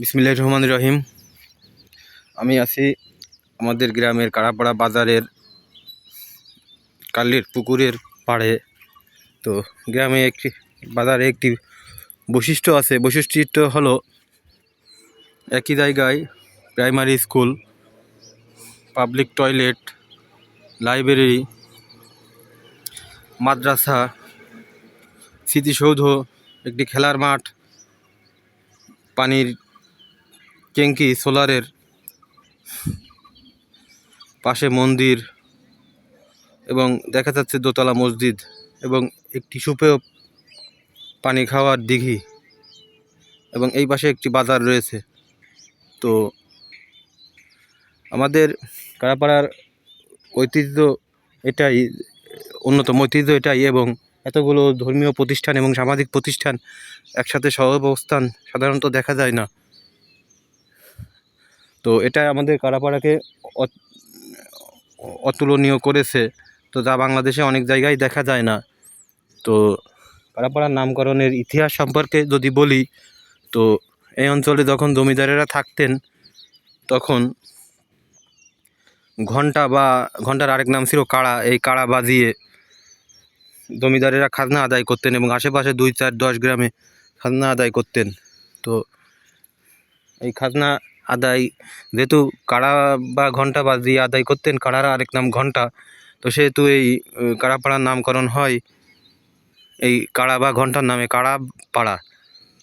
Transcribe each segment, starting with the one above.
বিসমিল্লাহ রহমান রহিম। আমি আছি আমাদের গ্রামের কাড়াপাড়া বাজারের কালির পুকুরের পাড়ে। তো গ্রামে একটি, বাজারে একটি বৈশিষ্ট্য আছে। বৈশিষ্ট্য হলো একই জায়গায় primary school, public toilet, library, মাদ্রাসা, স্মৃতিসৌধ, একটি খেলার মাঠ, পানির ট্যাঙ্কি, সোলারের পাশে মন্দির এবং দেখা যাচ্ছে দোতলা মসজিদ এবং একটি সুপেয় পানি খাওয়ার দিঘি এবং এই পাশে একটি বাজার রয়েছে। তো আমাদের কারাপাড়ার ঐতিহ্য এটাই, অন্যতম ঐতিহ্য এটাই এবং এতগুলো ধর্মীয় প্রতিষ্ঠান এবং সামাজিক প্রতিষ্ঠান একসাথে সহাবস্থান সাধারণত দেখা যায় না। তো এটা আমাদের কারাপাড়াকে অত- অতুলনীয় করেছে। তো যা বাংলাদেশে অনেক জায়গায় দেখা যায় না। তো কারাপাড়ার নামকরণের ইতিহাস সম্পর্কে যদি বলি, তো এই অঞ্চলে যখন জমিদারেরা থাকতেন, তখন ঘণ্টা বা ঘণ্টার আরেক নাম ছিল কাড়া। এই কাড়া বাজিয়ে জমিদারেরা খাজনা আদায় করতেন এবং আশেপাশে দুই চার দশ গ্রামে খাজনা আদায় করতেন। তো এই খাজনা আদায়, যেহেতু কাড়া বা ঘণ্টা ঘণ্টা বাজিয়ে আদায় করতেন, কাড়ার আরেক নাম ঘণ্টা তো সেহেতু এই কাড়াপাড়ার নামকরণ হয়। এই কাড়া বা ঘণ্টার নামে কাড়া পাড়া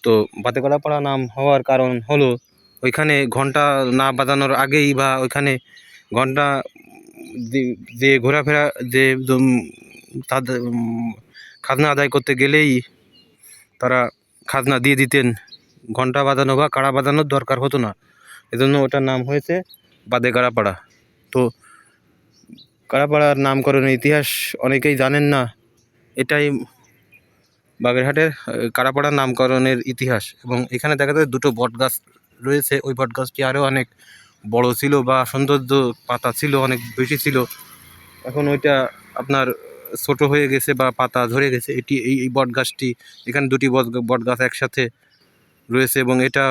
তো বাতেকড়া পাড়া নাম হওয়ার কারণ হলো, ওইখানে ঘণ্টা না বাজানোর আগেই বা ওইখানে ঘণ্টা যে- ঘোরাফেরা, যে তাদের খাজনা আদায় করতে গেলেই তারা খাজনা দিয়ে দিতেন। ঘণ্টা বাজানো বা কাড়া বাজানোর দরকার হতো না। এজন্য ওটার নাম হয়েছে বাদে কাড়াপাড়া তো কারাপাড়ার নামকরণের ইতিহাস অনেকেই জানেন না এটাই বাগেরহাটের আহ, কাড়াপাড়ার নামকরণের ইতিহাস। এবং এখানে দেখা যায় দুটো বট গাছ রয়েছে ওই বট গাছটি আরও অনেক বড় ছিল বা সৌন্দর্য পাতা ছিল অনেক বেশি ছিল। এখন ওইটা আপনার ছোট হয়ে গেছে বা পাতা ধরে গেছে এটি এই বট গাছটি এখানে দুটি বট গাছ একসাথে রয়েছে এবং এটা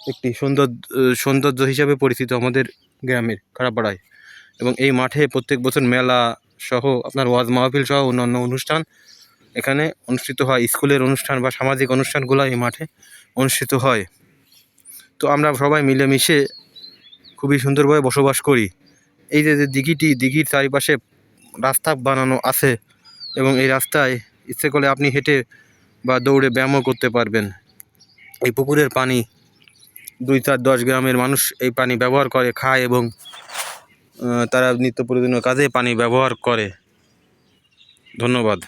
একটি সৌন্দর্য সৌন্দর্য হিসাবে পরিচিত আমাদের গ্রামের খারাপাড়ায়। এবং এই মাঠে প্রত্যেক বছর মেলা সহ আপনার ওয়াজ মাহফিল সহ অন্যান্য অনুষ্ঠান এখানে অনুষ্ঠিত হয়। স্কুলের অনুষ্ঠান বা সামাজিক অনুষ্ঠানগুলো এই মাঠে অনুষ্ঠিত হয়। তো আমরা সবাই মিলেমিশে খুবই সুন্দরভাবে বসবাস করি। এই যে যে দিঘিটি, দিঘির চারিপাশে রাস্তা বানানো আছে এবং এই রাস্তায় ইচ্ছে করলে আপনি হেঁটে বা দৌড়ে ব্যায়ামও করতে পারবেন। এই পুকুরের পানি দুই চার দশ গ্রামের মানুষ এই পানি ব্যবহার করে, খায় এবং তারা নিত্য প্রয়োজনীয় কাজে পানি ব্যবহার করে। ধন্যবাদ।